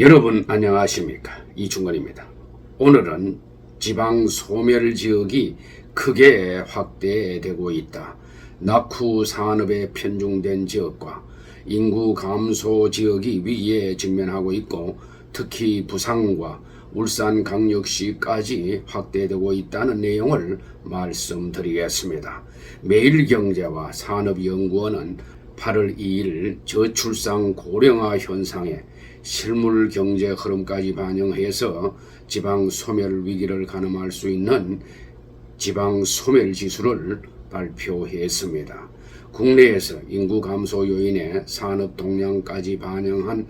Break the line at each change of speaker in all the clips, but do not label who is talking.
여러분 안녕하십니까 이충건입니다. 오늘은 지방 소멸 지역이 크게 확대되고 있다. 낙후 산업에 편중된 지역과 인구 감소 지역이 위기에 직면하고 있고 특히 부산과 울산광역시까지 확대되고 있다는 내용을 말씀드리겠습니다. 매일경제와 산업연구원은 8월 2일 저출산 고령화 현상에 실물 경제 흐름까지 반영해서 지방 소멸 위기를 가늠할 수 있는 지방 소멸 지수를 발표했습니다. 국내에서 인구 감소 요인에 산업 동향까지 반영한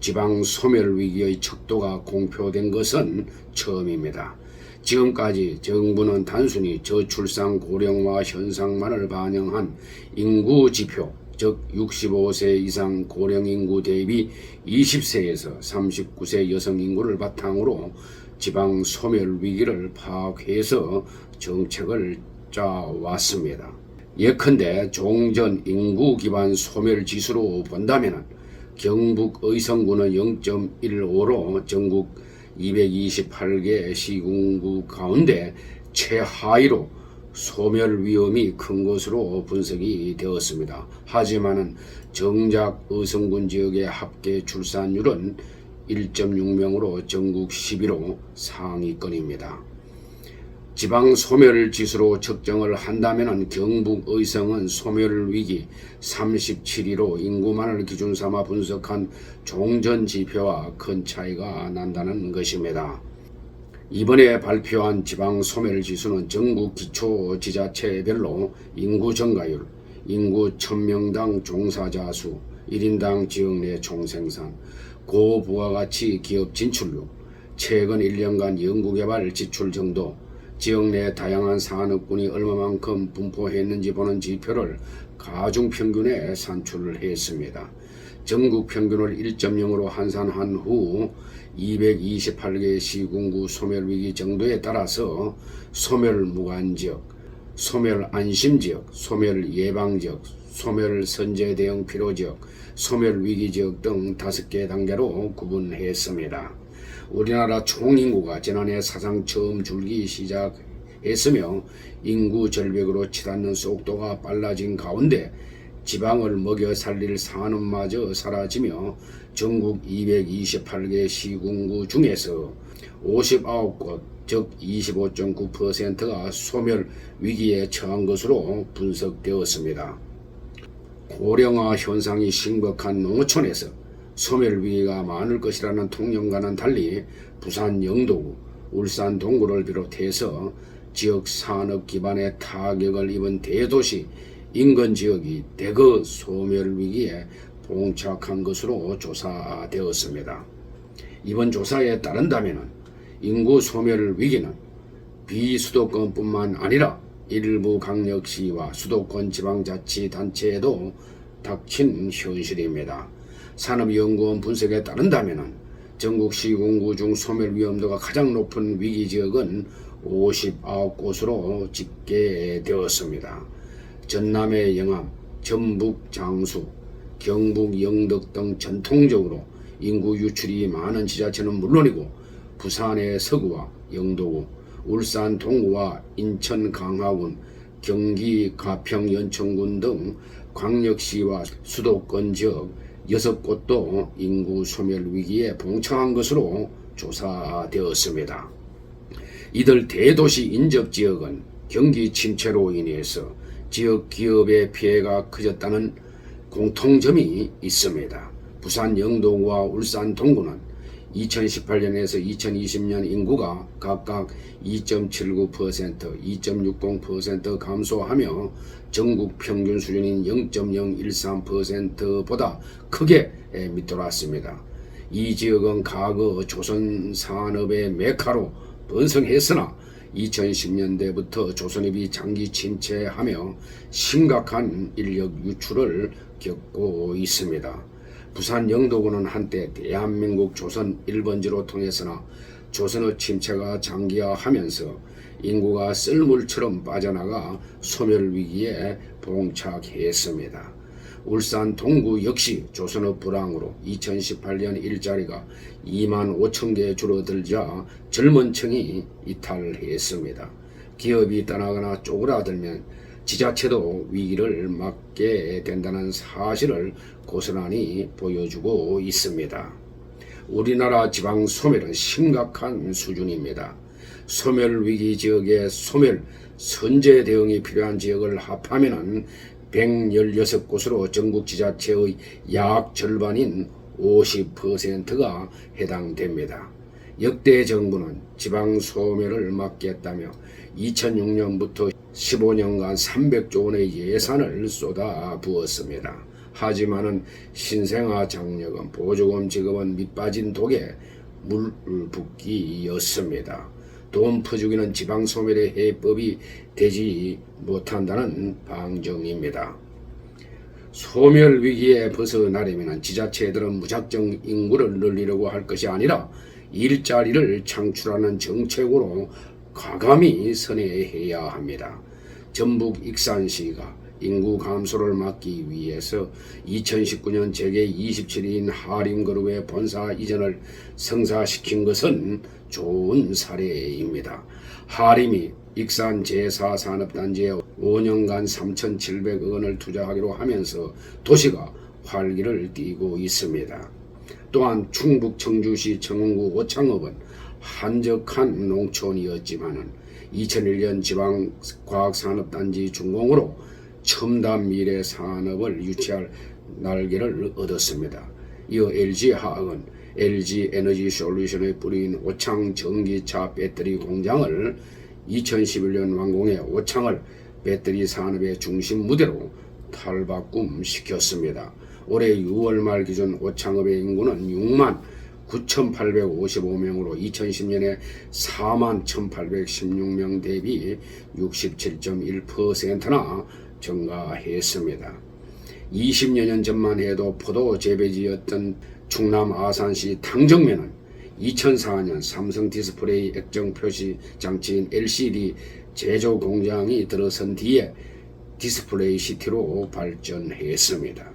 지방 소멸 위기의 척도가 공표된 것은 처음입니다. 지금까지 정부는 단순히 저출산 고령화 현상만을 반영한 인구 지표, 즉 65세 이상 고령 인구 대비 20세에서 39세 여성 인구를 바탕으로 지방 소멸 위기를 파악해서 정책을 짜왔습니다. 예컨대 종전 인구 기반 소멸 지수로 본다면 경북 의성구는 0.15로 전국 228개 시군구 가운데 최하위로 소멸 위험이 큰 것으로 분석이 되었습니다. 하지만은 정작 의성군 지역의 합계 출산율은 1.6명으로 전국 11호 상위권입니다. 지방 소멸 지수로 측정을 한다면 경북 의성은 소멸 위기 37위로 인구만을 기준 삼아 분석한 종전 지표와 큰 차이가 난다는 것입니다. 이번에 발표한 지방 소멸 지수는 전국 기초 지자체별로 인구 증가율, 인구 1000명당 종사자 수, 1인당 지역 내 총생산, 고부가가치 기업 진출률, 최근 1년간 연구개발 지출 정도, 지역 내 다양한 산업군이 얼마만큼 분포했는지 보는 지표를 가중 평균에 산출을 했습니다. 전국 평균을 1.0으로 환산한 후 228개 시군구 소멸 위기 정도에 따라서 소멸 무관 지역, 소멸 안심 지역, 소멸 예방 지역, 소멸 선제 대응 필요 지역, 소멸 위기 지역 등 다섯 개 단계로 구분했습니다. 우리나라 총 인구가 지난해 사상 처음 줄기 시작했으며 인구 절벽으로 치닫는 속도가 빨라진 가운데 지방을 먹여 살릴 산업마저 사라지며 전국 228개 시군구 중에서 59곳 즉 25.9%가 소멸 위기에 처한 것으로 분석되었습니다. 고령화 현상이 심각한 농어촌에서 소멸 위기가 많을 것이라는 통념과는 달리 부산 영도구, 울산 동구를 비롯해서 지역 산업 기반의 타격을 입은 대도시 인근 지역이 대거 소멸 위기에 봉착한 것으로 조사되었습니다. 이번 조사에 따른다면 인구 소멸 위기는 비수도권뿐만 아니라 일부 강력시와 수도권 지방자치단체에도 닥친 현실입니다. 산업연구원 분석에 따른다면 전국 시군구 중 소멸 위험도가 가장 높은 위기 지역은 59곳으로 집계되었습니다. 전남의 영암, 전북 장수, 경북 영덕 등 전통적으로 인구 유출이 많은 지자체는 물론이고 부산의 서구와 영도구, 울산 동구와 인천 강화군, 경기 가평 연천군 등 광역시와 수도권 지역 여섯 곳도 인구 소멸 위기에 봉착한 것으로 조사되었습니다. 이들 대도시 인접 지역은 경기 침체로 인해서 지역 기업의 피해가 커졌다는 공통점이 있습니다. 부산 영도구와 울산 동구는 2018년에서 2020년 인구가 각각 2.79%, 2.60% 감소하며 전국 평균 수준인 0.013%보다 크게 밑돌았습니다. 이 지역은 과거 조선 산업의 메카로 번성했으나 2010년대부터 조선업이 장기 침체하며 심각한 인력 유출을 겪고 있습니다. 부산 영도구는 한때 대한민국 조선 1번지로 통했으나 조선의 침체가 장기화하면서 인구가 썰물처럼 빠져나가 소멸 위기에 봉착했습니다. 울산 동구 역시 조선업 불황으로 2018년 일자리가 2만 5천 개 줄어들자 젊은 층이 이탈했습니다. 기업이 떠나거나 쪼그라들면 지자체도 위기를 맞게 된다는 사실을 고스란히 보여주고 있습니다. 우리나라 지방 소멸은 심각한 수준입니다. 소멸 위기 지역의 소멸 선제 대응이 필요한 지역을 합하면은 116곳으로 전국 지자체의 약 절반인 50%가 해당됩니다. 역대 정부는 지방 소멸을 막겠다며 2006년부터 15년간 300조 원의 예산을 쏟아 부었습니다. 하지만은 신생아 장려금, 보조금 지급은 밑빠진 독에 물 붓기였습니다. 돈 퍼주기는 지방 소멸의 해법이 되지 못한다는 방정입니다. 소멸 위기에 벗어나려면 지자체들은 무작정 인구를 늘리려고 할 것이 아니라 일자리를 창출하는 정책으로 과감히 선회해야 합니다. 전북 익산시가 인구 감소를 막기 위해서 2019년 재계 27인 하림그룹의 본사 이전을 성사시킨 것은 좋은 사례입니다. 하림이 익산 제4산업단지에 5년간 3,700억 원을 투자하기로 하면서 도시가 활기를 띠고 있습니다. 또한 충북 청주시 청운구 오창읍은 한적한 농촌이었지만은 2001년 지방과학산업단지 준공으로 첨단 미래 산업을 유치할 날개를 얻었습니다. 이어 LG화학은 LG 에너지 솔루션의 뿌리인 오창 전기차 배터리 공장을 2011년 완공해 오창을 배터리 산업의 중심 무대로 탈바꿈시켰습니다. 올해 6월 말 기준 오창업의 인구는 6만 9,855명으로 2010년에 4만 1,816명 대비 67.1%나 증가했습니다. 20여 년 전만 해도 포도 재배지였던 충남 아산시 당정면은 2004년 삼성 디스플레이 액정 표시 장치인 LCD 제조 공장이 들어선 뒤에 디스플레이 시티로 발전했습니다.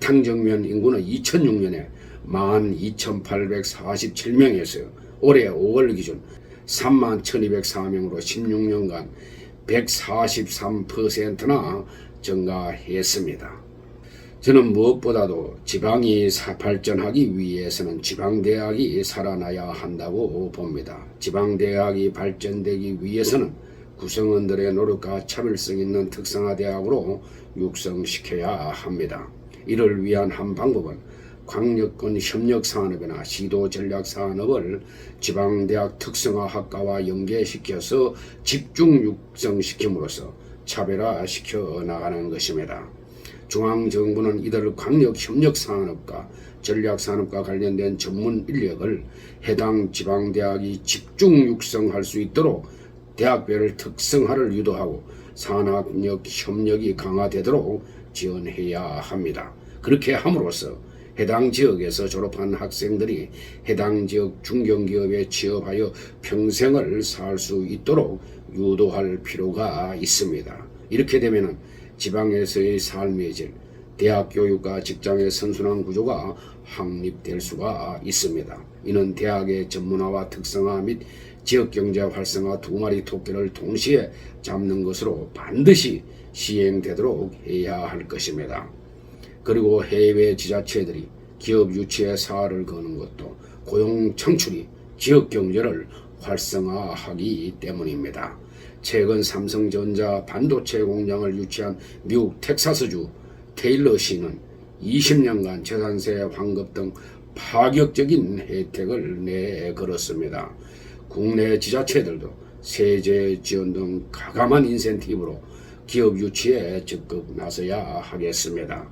탕정면 인구는 2006년에 12,847명에서 올해 5월 기준 31,204명으로 16년간 143%나 증가했습니다. 저는 무엇보다도 지방이 사- 발전하기 위해서는 지방대학이 살아나야 한다고 봅니다. 지방대학이 발전되기 위해서는 구성원들의 노력과 차별성 있는 특성화대학으로 육성시켜야 합니다. 이를 위한 한 방법은 광역권 협력산업이나 시도전략산업을 지방대학 특성화학과와 연계시켜서 집중 육성시킴으로써 차별화시켜 나가는 것입니다. 중앙정부는 이들 광역협력산업과 전략산업과 관련된 전문 인력을 해당 지방대학이 집중 육성할 수 있도록 대학별을 특성화를 유도하고 산학력 협력이 강화되도록 지원해야 합니다. 그렇게 함으로써 해당 지역에서 졸업한 학생들이 해당 지역 중견기업에 취업하여 평생을 살 수 있도록 유도할 필요가 있습니다. 이렇게 되면 지방에서의 삶의 질, 대학 교육과 직장의 선순환 구조가 확립될 수가 있습니다. 이는 대학의 전문화와 특성화 및 지역 경제 활성화 두 마리 토끼를 동시에 잡는 것으로 반드시 시행되도록 해야 할 것입니다. 그리고 해외 지자체들이 기업 유치에 사활을 거는 것도 고용 창출이 지역 경제를 활성화하기 때문입니다. 최근 삼성전자 반도체 공장을 유치한 미국 텍사스주 테일러시는 20년간 재산세 환급 등 파격적인 혜택을 내걸었습니다. 국내 지자체들도 세제 지원 등 가감한 인센티브로 기업 유치에 적극 나서야 하겠습니다.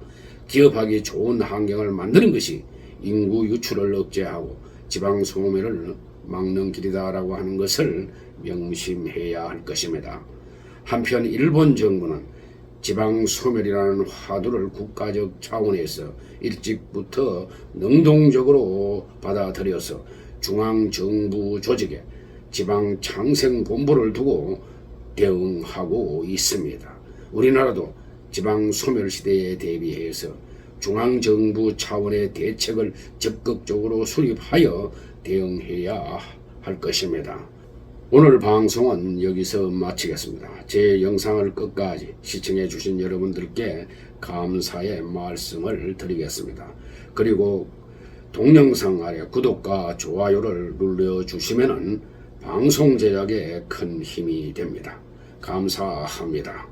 기업하기 좋은 환경을 만드는 것이 인구 유출을 억제하고 지방 소멸을 막는 길이다라고 하는 것을 명심해야 할 것입니다. 한편 일본 정부는 지방 소멸이라는 화두를 국가적 차원에서 일찍부터 능동적으로 받아들여서 중앙 정부 조직에 지방 창생 본부를 두고 대응하고 있습니다. 우리나라도 지방 소멸 시대에 대비해서 중앙정부 차원의 대책을 적극적으로 수립하여 대응해야 할 것입니다. 오늘 방송은 여기서 마치겠습니다. 제 영상을 끝까지 시청해 주신 여러분들께 감사의 말씀을 드리겠습니다. 그리고 동영상 아래 구독과 좋아요를 눌러주시면 방송 제작에 큰 힘이 됩니다. 감사합니다.